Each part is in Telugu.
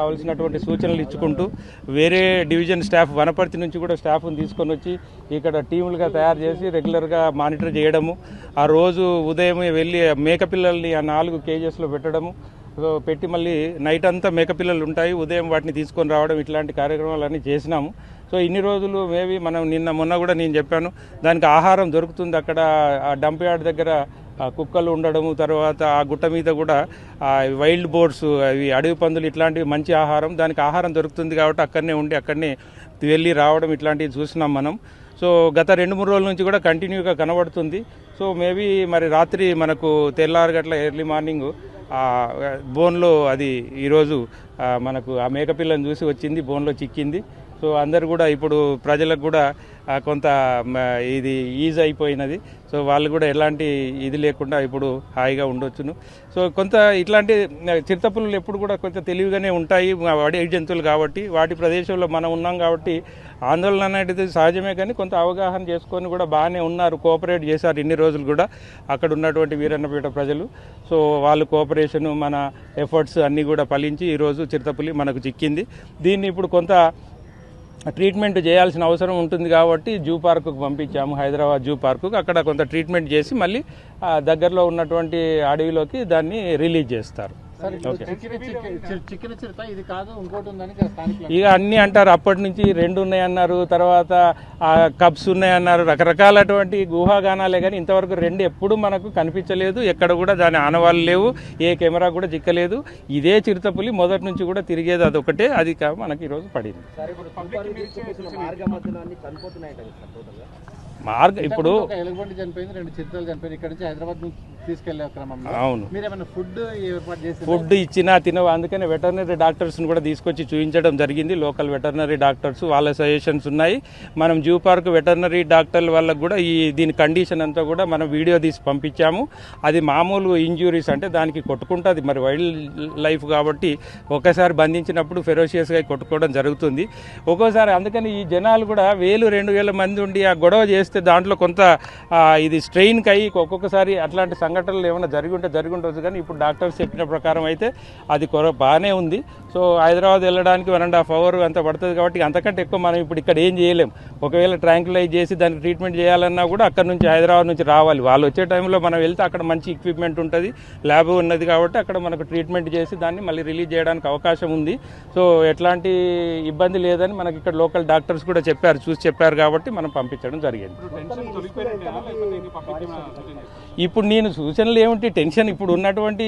కావాల్సినటువంటి సూచనలు ఇచ్చుకుంటూ వేరే డివిజన్ స్టాఫ్ వనపర్తి నుంచి కూడా స్టాఫ్ని తీసుకొని వచ్చి ఇక్కడ టీములుగా తయారు చేసి రెగ్యులర్గా మానిటర్ చేయడము ఆ రోజు ఉదయం వెళ్ళి మేకపిల్లల్ని ఆ నాలుగు కేజెస్లో పెట్టడము పెట్టి మళ్ళీ నైట్ అంతా మేకపిల్లలు ఉంటాయి ఉదయం వాటిని తీసుకొని రావడం ఇట్లాంటి కార్యక్రమాలన్నీ చేసినాము. సో ఇన్ని రోజులు మేబీ మనం నిన్న మొన్న కూడా నేను చెప్పాను దానికి ఆహారం దొరుకుతుంది అక్కడ ఆ డంప్ యార్డ్ దగ్గర కుక్కలు ఉండడము తర్వాత ఆ గుట్ట మీద కూడా వైల్డ్ బోర్డ్స్ అవి అడవి పందులు ఇట్లాంటివి మంచి ఆహారం దానికి ఆహారం దొరుకుతుంది కాబట్టి అక్కడనే ఉండి అక్కడనే వెళ్ళి రావడం ఇట్లాంటివి చూసినాం మనం. సో గత రెండు మూడు రోజుల నుంచి కూడా కంటిన్యూగా కనబడుతుంది. సో మేబీ మరి రాత్రి మనకు తెల్లారు గట్ల ఎర్లీ మార్నింగ్ ఆ బోన్లో అది ఈరోజు మనకు ఆ మేకపిల్లని చూసి వచ్చింది బోన్లో చిక్కింది. సో అందరు కూడా ఇప్పుడు ప్రజలకు కూడా కొంత మ, ఇది ఈజ్ అయిపోయినది. సో వాళ్ళు కూడా ఎలాంటి ఇది లేకుండా ఇప్పుడు హాయిగా ఉండొచ్చును. సో కొంత ఇట్లాంటి చిరుతపులు ఎప్పుడు కూడా కొంచెం తెలివిగానే ఉంటాయి. వాడి జంతువులు కాబట్టి వాటి ప్రదేశంలో మనం ఉన్నాం కాబట్టి ఆందోళన అనేది సహజమే కానీ కొంత అవగాహన చేసుకొని కూడా బాగానే ఉన్నారు కోఆపరేట్ చేశారు ఇన్ని రోజులు కూడా అక్కడ ఉన్నటువంటి వీరన్నపేట ప్రజలు. సో వాళ్ళు కోఆపరేషన్ మన ఎఫర్ట్స్ అన్నీ కూడా ఫలించి ఈరోజు చిరుతపులి మనకు చిక్కింది. దీన్ని ఇప్పుడు కొంత ట్రీట్మెంట్ చేయాల్సిన అవసరం ఉంటుంది కాబట్టి జూ పార్కుకు పంపించాము హైదరాబాద్ జూ పార్కుకు అక్కడ కొంత ట్రీట్మెంట్ చేసి మళ్ళీ దగ్గరలో ఉన్నటువంటి అడవిలోకి దాన్ని రిలీజ్ చేస్తారు. ఇక అన్నీ అంటారు అప్పటి నుంచి రెండు ఉన్నాయన్నారు తర్వాత ఆ కప్స్ ఉన్నాయన్నారు రకరకాలటువంటి గుహాగానాలే కానీ ఇంతవరకు రెండు ఎప్పుడు మనకు కనిపించలేదు ఎక్కడ కూడా దాని ఆనవాళ్ళు లేవు ఏ కెమెరా కూడా చిక్కలేదు. ఇదే చిరుతపులి మొదటి నుంచి కూడా తిరిగేది అదొకటే అది కా- మనకి ఈరోజు పడింది. మార్గ ఇప్పుడు ఎలుగుబంటి చనిపోయింది రెండు చిరుతలు చనిపోయింది ఇక్కడ నుంచి హైదరాబాద్ నుంచి తీసుకెళ్ళే క్రమంలో అవును. ఫుడ్ ఏర్పాటు చేసి ఫుడ్ ఇచ్చినా తినవు? అందుకనే వెటర్నరీ డాక్టర్స్ని కూడా తీసుకొచ్చి చూపించడం జరిగింది. లోకల్ వెటర్నరీ డాక్టర్స్ వాళ్ళ సజెషన్స్ ఉన్నాయి. మనం జూ పార్క్ వెటర్నరీ డాక్టర్ల వాళ్ళకు కూడా ఈ దీని కండిషన్ అంతా కూడా మనం వీడియో తీసి పంపించాము. అది మామూలు ఇంజురీస్ అంటే దానికి కొట్టుకుంటుంది. మరి వైల్డ్ లైఫ్ కాబట్టి ఒక్కసారి బంధించినప్పుడు ఫెరోషియస్గా కొట్టుకోవడం జరుగుతుంది. ఒక్కోసారి అందుకని ఈ జనాలు కూడా వేలు రెండు వేల మంది ఉండి ఆ గొడవ చేస్తే దాంట్లో కొంత ఇది స్ట్రెయిన్కి అయ్యి ఒక్కొక్కసారి అట్లాంటి సంఘటనలు ఏమైనా జరిగి ఉంటే జరిగి ఉండొచ్చు కానీ ఇప్పుడు డాక్టర్స్ చెప్పిన ప్రకారం అయితే అది కొర బాగానే ఉంది. సో హైదరాబాద్ వెళ్ళడానికి వన్ అండ్ హాఫ్ అవర్ అంత పడుతుంది కాబట్టి అంతకంటే ఎక్కువ మనం ఇప్పుడు ఇక్కడ ఏం చేయలేం. ఒకవేళ ట్రాంకులైజ్ చేసి దానికి ట్రీట్మెంట్ చేయాలన్నా కూడా అక్కడ నుంచి హైదరాబాద్ నుంచి రావాలి. వాళ్ళు వచ్చే టైంలో మనం వెళ్తే అక్కడ మంచి ఎక్విప్మెంట్ ఉంటుంది ల్యాబ్ ఉన్నది కాబట్టి అక్కడ మనకు ట్రీట్మెంట్ చేసి దాన్ని మళ్ళీ రిలీజ్ చేయడానికి అవకాశం ఉంది. సో ఎట్లాంటి ఇబ్బంది లేదని మనకి ఇక్కడ లోకల్ డాక్టర్స్ కూడా చెప్పారు చూసి చెప్పారు కాబట్టి మనం పంపించడం జరిగింది. ఇప్పుడు నేను సూచనలు ఏమిటి? టెన్షన్ ఇప్పుడు ఉన్నటువంటి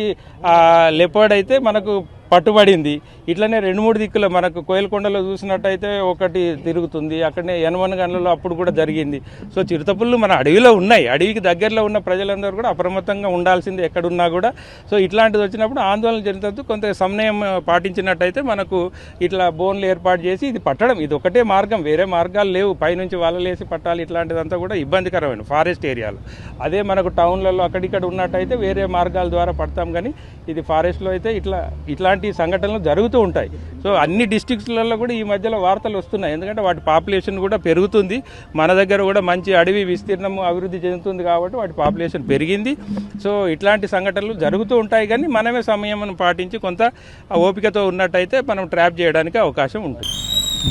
లెపర్డ్ అయితే మనకు పట్టుబడింది. ఇట్లనే రెండు మూడు దిక్కులు మనకు కోయలకొండలో చూసినట్టయితే ఒకటి తిరుగుతుంది అక్కడనే యనమన గనులలో అప్పుడు కూడా జరిగింది. సో చిరుతపుళ్ళు మన అడవిలో ఉన్నాయి. అడవికి దగ్గరలో ఉన్న ప్రజలందరూ కూడా అప్రమత్తంగా ఉండాల్సింది ఎక్కడున్నా కూడా. సో ఇట్లాంటిది వచ్చినప్పుడు ఆందోళన చెందుతూ కొంత సమయం పాటించినట్టయితే మనకు ఇట్లా బోన్లు ఏర్పాటు చేసి ఇది పట్టడం ఇది ఒకటే మార్గం. వేరే మార్గాలు లేవు. పైనుంచి వలలేసి పట్టాలి ఇట్లాంటిదంతా కూడా ఇబ్బందికరమైన ఫారెస్ట్ ఏరియాలో. అదే మనకు టౌన్లలో అక్కడిక్కడ ఉన్నట్టయితే వేరే మార్గాల ద్వారా పడతాం కానీ ఇది ఫారెస్ట్లో అయితే ఇట్లా ఇట్లాంటి సంఘటనలు జరుగుతూ ఉంటాయి. సో అన్ని డిస్టిక్స్లలో కూడా ఈ మధ్యలో వార్తలు వస్తున్నాయి. ఎందుకంటే వాటి పాపులేషన్ కూడా పెరుగుతుంది. మన దగ్గర కూడా మంచి అడవి విస్తీర్ణం అభివృద్ధి చెందుతుంది కాబట్టి వాటి పాపులేషన్ పెరిగింది. సో ఇట్లాంటి సంఘటనలు జరుగుతూ ఉంటాయి కానీ మనమే సమయం పాటించి కొంత ఓపికతో ఉన్నట్టయితే మనం ట్రాప్ చేయడానికి అవకాశం ఉంటుంది.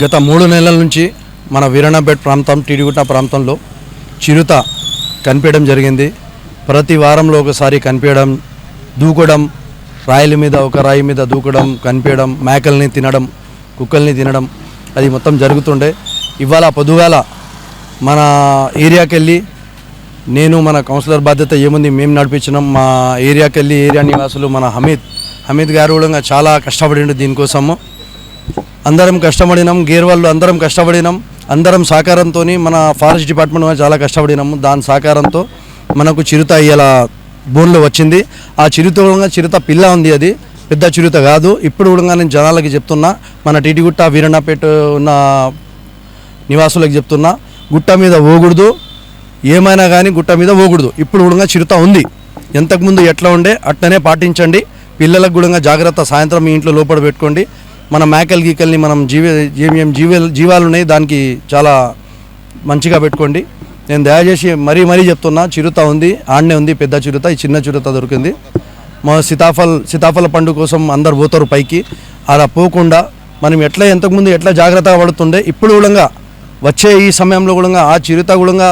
గత మూడు నెలల నుంచి మన వీరణపేట ప్రాంతం టిడిగుట్ట ప్రాంతంలో చిరుత కనిపించడం జరిగింది. ప్రతి వారంలో ఒకసారి కనిపించడం దూకడం రాయిల మీద ఒక రాయి మీద దూకడం కనిపించడం మేకల్ని తినడం కుక్కల్ని తినడం అది మొత్తం జరుగుతుండే. ఇవాళ పొద్దుగాల మన ఏరియాకి వెళ్ళి నేను మన కౌన్సిలర్ బాధ్యత ఏముంది మేము నడిపించినాం. మా ఏరియాకి వెళ్ళి ఏరియా నివాసులు మన హమీద్. హమీద్ గారు కూడా చాలా కష్టపడిండు దీనికోసము. అందరం కష్టపడినాం గేర్ వాళ్ళు అందరం కష్టపడినాం. అందరం సహకారంతో మన ఫారెస్ట్ డిపార్ట్మెంట్ చాలా కష్టపడినాము. దాని సహకారంతో మనకు చిరుత ఇలా బోన్లో వచ్చింది. ఆ చిరుత కూడా చిరుత పిల్ల ఉంది అది. పెద్ద చిరుత కాదు. ఇప్పుడు కూడా నేను జనాలకి చెప్తున్నా మన టీటిగుట్ట వీరన్నపేట ఉన్న నివాసులకు చెప్తున్నా గుట్ట మీద పోకూడదు. ఏమైనా కానీ గుట్ట మీద పోకూడదు. ఇప్పుడు కూడా చిరుత ఉంది. ఎంతకుముందు ఎట్లా ఉండే అట్లనే పాటించండి. పిల్లలకు కూడా జాగ్రత్త సాయంత్రం మీ ఇంట్లో లోపల పెట్టుకోండి. మన మేకలు గీకల్ని మనం జీవ జీవం జీవ జీవాలు ఉన్నాయి దానికి చాలా మంచిగా పెట్టుకోండి. నేను దయచేసి మరీ మరీ చెప్తున్నా చిరుత ఉంది ఆడనే ఉంది పెద్ద చిరుత ఈ చిన్న చిరుత దొరికింది. మా సీతాఫల్ సీతాఫల పండు కోసం అందరు పోతారు పైకి. అలా పోకుండా మనం ఎట్లా ఎంతకుముందు ఎట్లా జాగ్రత్తగా పడుతుండే ఇప్పుడు కూడా వచ్చే ఈ సమయంలో కూడా ఆ చిరుత కూడా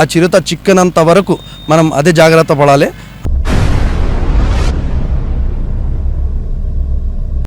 ఆ చిరుత చిక్కనంత వరకు మనం అదే జాగ్రత్త పడాలి.